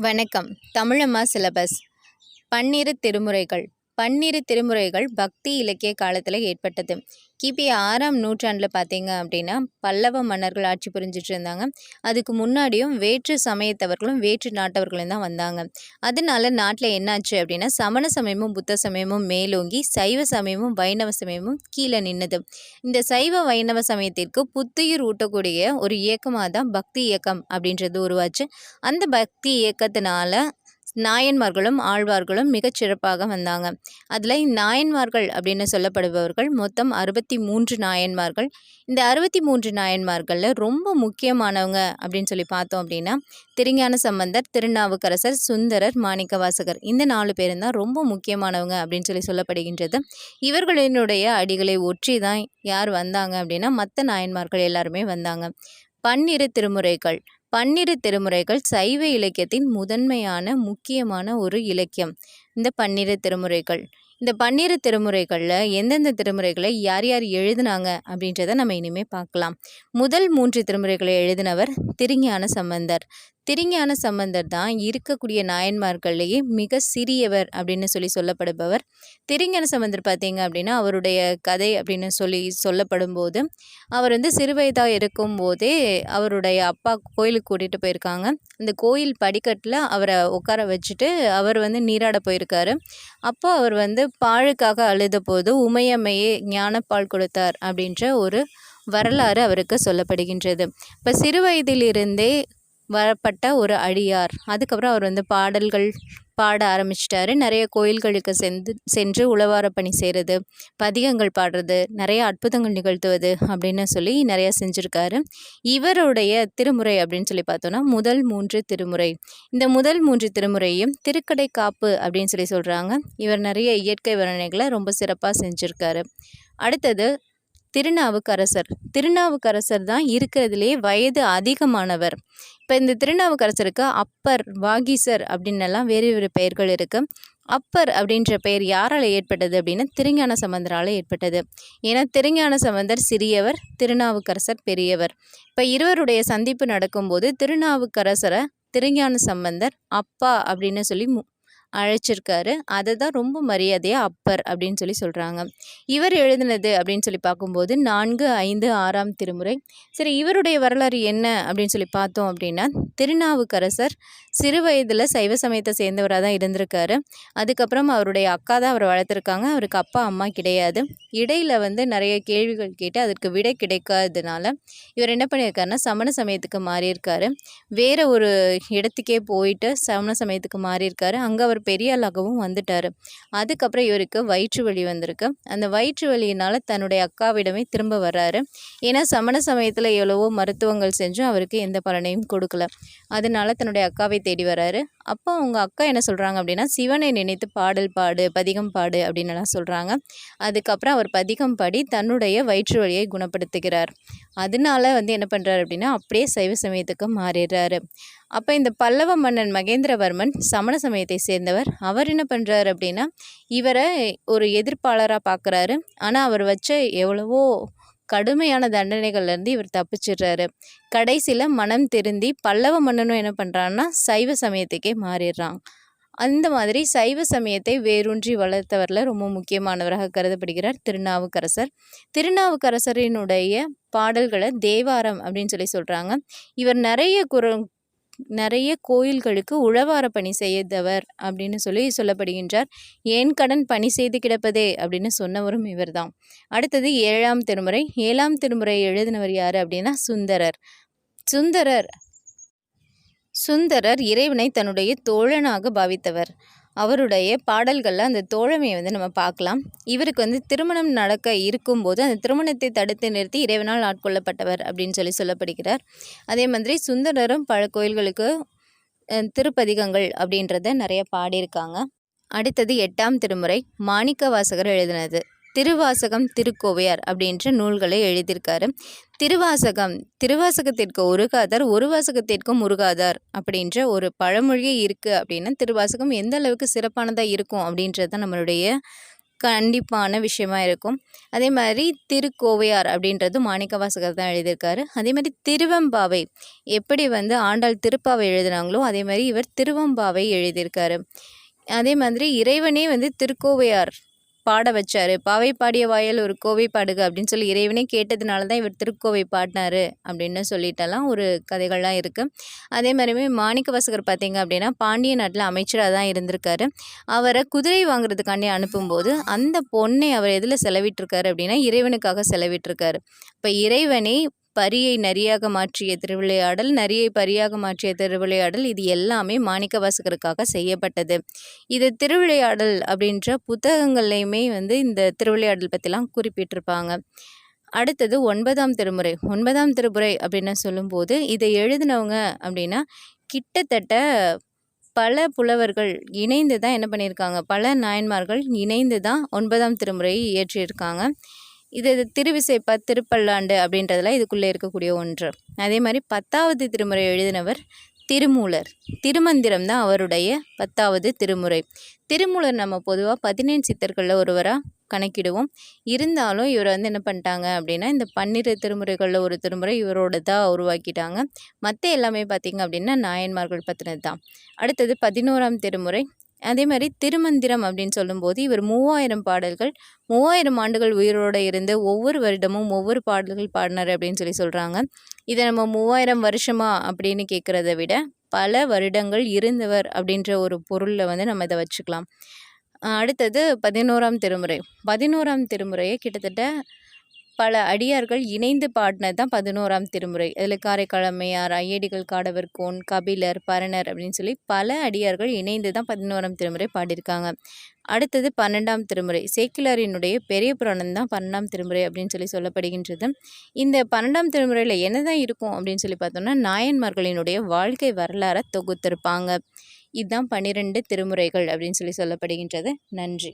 வணக்கம். தமிழம்மா சிலபஸ். பன்னிரு திருமுறைகள். பன்னிரு திருமுறைகள் பக்தி இலக்கிய காலத்தில் ஏற்பட்டது. கிபி ஆறாம் நூற்றாண்டில் பார்த்தீங்க அப்படின்னா பல்லவ மன்னர்கள் ஆட்சி புரிஞ்சிட்டு இருந்தாங்க. அதுக்கு முன்னாடியும் வேற்று சமயத்தவர்களும் வேற்று நாட்டவர்களும் தான் வந்தாங்க. அதனால நாட்டில் என்னாச்சு அப்படின்னா சமண சமயமும் புத்த சமயமும் மேலோங்கி சைவ சமயமும் வைணவ சமயமும் கீழே நின்னது. இந்த சைவ வைணவ சமயத்திற்கு புத்துயிர் ஊட்டக்கூடிய ஒரு இயக்கமாக தான் பக்தி இயக்கம் அப்படின்றது உருவாச்சு. அந்த பக்தி இயக்கத்தினால நாயன்மார்களும் ஆழ்வார்களும் மிகச் சிறப்பாக வந்தாங்க. அதில் நாயன்மார்கள் அப்படின்னு சொல்லப்படுபவர்கள் மொத்தம் அறுபத்தி மூன்று நாயன்மார்கள். இந்த அறுபத்தி மூன்று நாயன்மார்களில் ரொம்ப முக்கியமானவங்க அப்படின்னு சொல்லி பார்த்தோம் அப்படின்னா திருஞான சம்பந்தர் திருநாவுக்கரசர் சுந்தரர் மாணிக்கவாசகர். இந்த நாலு பேரும் தான் ரொம்ப முக்கியமானவங்க அப்படின்னு சொல்லி சொல்லப்படுகின்றது. இவர்களினுடைய அடிகளை ஒற்றி தான் யார் வந்தாங்க அப்படின்னா மற்ற நாயன்மார்கள் எல்லாருமே வந்தாங்க. பன்னிரு திருமுறைகள். பன்னிரு திருமுறைகள் சைவ இலக்கியத்தின் முதன்மையான முக்கியமான ஒரு இலக்கியம். இந்த பன்னிரு திருமுறைகள். இந்த பன்னிரு திருமுறைகளில் எந்தெந்த திருமுறைகளை யார் யார் எழுதினாங்க அப்படின்றத நம்ம இனிமேல் பார்க்கலாம். முதல் மூன்று திருமுறைகளை எழுதினவர் திருஞான சம்பந்தர். திருஞான சம்பந்தர் தான் இருக்கக்கூடிய நாயன்மார்கள்லேயே மிக சிறியவர் அப்படின்னு சொல்லி சொல்லப்படுபவர். திருஞான சம்பந்தர் பார்த்தீங்க அப்படின்னா அவருடைய கதை அப்படின்னு சொல்லி சொல்லப்படும் போது அவர் வந்து சிறுவயதாக இருக்கும்போதே அவருடைய அப்பா கோயிலுக்கு கூட்டிகிட்டு போயிருக்காங்க. அந்த கோயில் படிக்கட்டில் அவரை உட்கார வச்சுட்டு அவர் வந்து நீராட போயிருக்காரு. அப்போ அவர் வந்து பாழுக்காக அழுத போது உமையம்மையே ஞானப்பால் கொடுத்தார் அப்படின்ற ஒரு வரலாறு அவருக்கு சொல்லப்படுகின்றது. இப்போ சிறு வயதிலிருந்தே வரப்பட்ட ஒரு அடியார். அதுக்கப்புறம் அவர் வந்து பாடல்கள் பாட ஆரம்பிச்சிட்டாரு. நிறைய கோயில்களுக்கு சென்று சென்று உழவார பணி செய்கிறது பதிகங்கள் பாடுறது நிறைய அற்புதங்கள் நிகழ்த்துவது அப்படின்னு சொல்லி நிறையா செஞ்சுருக்காரு. இவருடைய திருமுறை அப்படின்னு சொல்லி பார்த்தோன்னா முதல் மூன்று திருமுறை. இந்த முதல் மூன்று திருமுறையும் திருக்கடை காப்பு அப்படின்னு சொல்லி சொல்கிறாங்க இவர் நிறைய இயற்கை வர்ணனைகளை ரொம்ப சிறப்பாக செஞ்சுருக்காரு. அடுத்தது திருநாவுக்கரசர். திருநாவுக்கரசர் தான் இருக்கிறதுலே வயது அதிகமானவர். இப்போ இந்த திருநாவுக்கரசருக்கு அப்பர் வாகீசர் அப்படின்னெல்லாம் வேறு வேறு பெயர்கள் இருக்குது அப்பர் அப்படின்ற பெயர் யாரால் ஏற்பட்டது அப்படின்னா திருஞான சம்பந்தரால் ஏற்பட்டது. ஏன்னா திருஞான சம்பந்தர் சிறியவர் திருநாவுக்கரசர் பெரியவர். இப்போ இருவருடைய சந்திப்பு நடக்கும்போது திருநாவுக்கரசரை திருஞான சம்பந்தர் அப்பா அப்படின்னு சொல்லி அழைச்சிருக்காரு. அதை தான் ரொம்ப மரியாதையாக அப்பர் அப்படின்னு சொல்லி சொல்கிறாங்க இவர் எழுதினது அப்படின்னு சொல்லி பார்க்கும்போது நான்கு ஐந்து ஆறாம் திருமுறை. சரி இவருடைய வரலாறு என்ன அப்படின்னு சொல்லி பார்த்தோம் அப்படின்னா திருநாவுக்கரசர் சிறு வயதில் சைவ சமயத்தை சேர்ந்தவராக தான் இருந்திருக்காரு. அதுக்கப்புறம் அவருடைய அக்கா தான் அவரை வளர்த்துருக்காங்க. அவருக்கு அப்பா அம்மா கிடையாது. இடையில் வந்து நிறைய கேள்விகள் கேட்டு அதற்கு விடை கிடைக்காததுனால இவர் என்ன பண்ணியிருக்காருன்னா சமண சமயத்துக்கு மாறியிருக்காரு. வேறு ஒரு இடத்துக்கே போயிட்டு சமண சமயத்துக்கு மாறியிருக்காரு. அங்கே அவர் பெரிய ஆளாகவும் வந்துட்டார். அதுக்கப்புறம் இவருக்கு வயிற்று வலி வந்திருக்கு. அந்த வயிற்று வலியினால் தன்னுடைய அக்காவிடமே திரும்ப வர்றாரு. ஏன்னா சமண சமயத்தில் எவ்வளவோ மருத்துவங்கள் செஞ்சும் அவருக்கு எந்த பலனையும் கொடுக்கல. அதனால தன்னுடைய அக்காவை தேடி வர்றாரு. அப்போ அவங்க அக்கா என்ன சொல்கிறாங்க அப்படின்னா சிவனை நினைத்து பாடல் பாடு பதிகம் பாடு அப்படின்னுலாம் சொல்கிறாங்க அதுக்கப்புறம் அவர் பதிகம் பாடி தன்னுடைய வயிற்று வலியை குணப்படுத்துகிறார். அதனால வந்து என்ன பண்ணுறாரு அப்படின்னா அப்படியே சைவ சமயத்துக்கு மாறிடுறாரு. அப்போ இந்த பல்லவ மன்னன் மகேந்திரவர்மன் சமண சமயத்தை சேர்ந்தவர். அவர் என்ன பண்ணுறாரு அப்படின்னா இவரை ஒரு எதிர்ப்பாளராக பார்க்குறாரு ஆனால் அவர் வச்ச எவ்வளவோ கடுமையான தண்டனைகள்லேருந்து இவர் தப்பிச்சிடுறாரு. கடைசியில் மனம் திருந்தி பல்லவ மன்னனும் என்ன பண்ணுறான்னா சைவ சமயத்துக்கே மாறிடுறான். அந்த மாதிரி சைவ சமயத்தை வேரூன்றி வளர்த்தவரில் ரொம்ப முக்கியமானவராக கருதப்படுகிறார் திருநாவுக்கரசர். திருநாவுக்கரசரினுடைய பாடல்களை தேவாரம் அப்படின்னு சொல்லி சொல்கிறாங்க இவர் நிறைய குரல் நிறைய கோயில்களுக்கு உழவார பணி செய்தவர் அப்படின்னு சொல்லி சொல்லப்படுகின்றார். ஏன் கடன் பணி செய்து கிடப்பதே? அப்படின்னு சொன்னவரும் இவர்தான். அடுத்தது ஏழாம் திருமுறை. ஏழாம் திருமுறை எழுதினவர் யார் அப்படின்னா சுந்தரர். சுந்தரர் சுந்தரர் இறைவனை தன்னுடைய தோழனாக பாவித்தவர். அவருடைய பாடல்களில் அந்த தோழமையை வந்து நம்ம பார்க்கலாம். இவருக்கு வந்து திருமணம் நடக்க இருக்கும்போது அந்த திருமணத்தை தடுத்து நிறுத்தி இறைவனால் ஆட்கொள்ளப்பட்டவர் அப்படின்னு சொல்லி சொல்லப்படுகிறார். அதே மாதிரி சுந்தரரும் பல கோயில்களுக்கு திருப்பதிகங்கள் அப்படின்றத நிறைய பாடியிருக்காங்க. அடுத்தது எட்டாம் திருமுறை மாணிக்க வாசகர் எழுதினது. திருவாசகம் திருக்கோவையார் அப்படின்ற நூல்களை எழுதியிருக்காரு. திருவாசகம் திருவாசகத்திற்கு உருகாதார் ஒரு வாசகத்திற்கும் உருகாதார் அப்படின்ற ஒரு பழமொழியே இருக்குது அப்படின்னா திருவாசகம் எந்த அளவுக்கு சிறப்பானதாக இருக்கும் அப்படின்றது தான் நம்மளுடைய கண்டிப்பான விஷயமா இருக்கும். அதே மாதிரி திருக்கோவையார் அப்படின்றது மாணிக்கவாசகர் தான் எழுதியிருக்காரு. அதே மாதிரி திருவெம்பாவை எப்படி வந்து ஆண்டாள் திருப்பாவை எழுதினாங்களோ அதே மாதிரி இவர் திருவெம்பாவை எழுதியிருக்காரு. அதே மாதிரி இறைவனே வந்து திருக்கோவையார் பாட வச்சாரு. பாவை பாடிய வாயில் ஒரு கோவை பாடுக அப்படின்னு சொல்லி இறைவனே கேட்டதுனால தான் இவர் திருக்கோவை பாடினாரு அப்படின்னு சொல்லிட்டெல்லாம் ஒரு கதைகள்லாம் இருக்குது அதே மாதிரியுமே மாணிக்க வாசகர் பார்த்தீங்க அப்படின்னா பாண்டிய நாட்டில் அமைச்சராக தான் இருந்திருக்காரு. அவரை குதிரை வாங்குறதுக்காண்டி அனுப்பும்போது அந்த பொண்ணை அவர் எதில் செலவிட்டிருக்காரு அப்படின்னா இறைவனுக்காக செலவிட்டிருக்காரு. இப்போ இறைவனை பரியை நரியாக மாற்றிய திருவிளையாடல் நரியை பரியாக மாற்றிய திருவிளையாடல் இது எல்லாமே மாணிக்க வாசகருக்காக செய்யப்பட்டது. இது திருவிளையாடல் அப்படின்ற புத்தகங்கள்லையுமே வந்து இந்த திருவிளையாடல் பற்றிலாம் குறிப்பிட்டிருப்பாங்க. அடுத்தது ஒன்பதாம் திருமுறை. ஒன்பதாம் திருமுறை அப்படின்னு சொல்லும்போது இதை எழுதினவங்க அப்படின்னா கிட்டத்தட்ட பல புலவர்கள் இணைந்து தான் என்ன பண்ணியிருக்காங்க? பல நாயன்மார்கள் இணைந்து தான் ஒன்பதாம் திருமுறையை இயற்றியிருக்காங்க. இது திருவிசைப்பா திருப்பல்லாண்டு அப்படின்றதெல்லாம் இதுக்குள்ளே இருக்கக்கூடிய ஒன்று. அதே மாதிரி பத்தாவது திருமுறை எழுதினவர் திருமூலர். திருமந்திரம் தான் அவருடைய பத்தாவது திருமுறை. திருமூலர் நம்ம பொதுவாக பதினேழு சித்தர்களில் ஒருவராக கணக்கிடுவோம். இருந்தாலும் இவரை வந்து என்ன பண்ணிட்டாங்க அப்படின்னா இந்த பன்னிரு திருமுறைகளில் ஒரு திருமுறை இவரோட தான் உருவாக்கிட்டாங்க. மற்ற எல்லாமே பார்த்திங்க அப்படின்னா நாயன்மார்கள் பற்றினது தான் அடுத்தது பதினோராம் திருமுறை அதே மாதிரி திருமந்திரம் அப்படின்னு சொல்லும்போது இவர் மூவாயிரம் பாடல்கள் மூவாயிரம் ஆண்டுகள் உயிரோடு இருந்து ஒவ்வொரு வருடமும் ஒவ்வொரு பாடல்கள் பாடினார் அப்படின்னு சொல்லி சொல்கிறாங்க இதை நம்ம மூவாயிரம் வருஷமா அப்படின்னு கேட்குறத விட பல வருடங்கள் இருந்தவர் அப்படின்ற ஒரு பொருளில் வந்து நம்ம இதை வச்சுக்கலாம். அடுத்தது பதினோராம் திருமுறை. பதினோராம் திருமுறையை கிட்டத்தட்ட பல அடியார்கள் இணைந்து பாடினது தான் பதினோராம் திருமுறை. அதில் காரைக்காலம்மையார் ஐயடிகள் காடவர்கோன் கபிலர் பரணர் அப்படின்னு சொல்லி பல அடியார்கள் இணைந்து தான் பதினோராம் திருமுறை பாடியிருக்காங்க. அடுத்தது பன்னெண்டாம் திருமுறை. சேக்கிலாரினுடைய பெரிய புராணம் தான் பன்னெண்டாம் திருமுறை அப்படின்னு சொல்லி சொல்லப்படுகின்றது. இந்த பன்னெண்டாம் திருமுறையில் என்ன தான் இருக்கும் அப்படின்னு சொல்லி பார்த்தோம்னா நாயன்மார்களினுடைய வாழ்க்கை வரலாறை தொகுத்திருப்பாங்க. இதுதான் பன்னிரெண்டு திருமுறைகள் அப்படின்னு சொல்லி சொல்லப்படுகின்றது. நன்றி.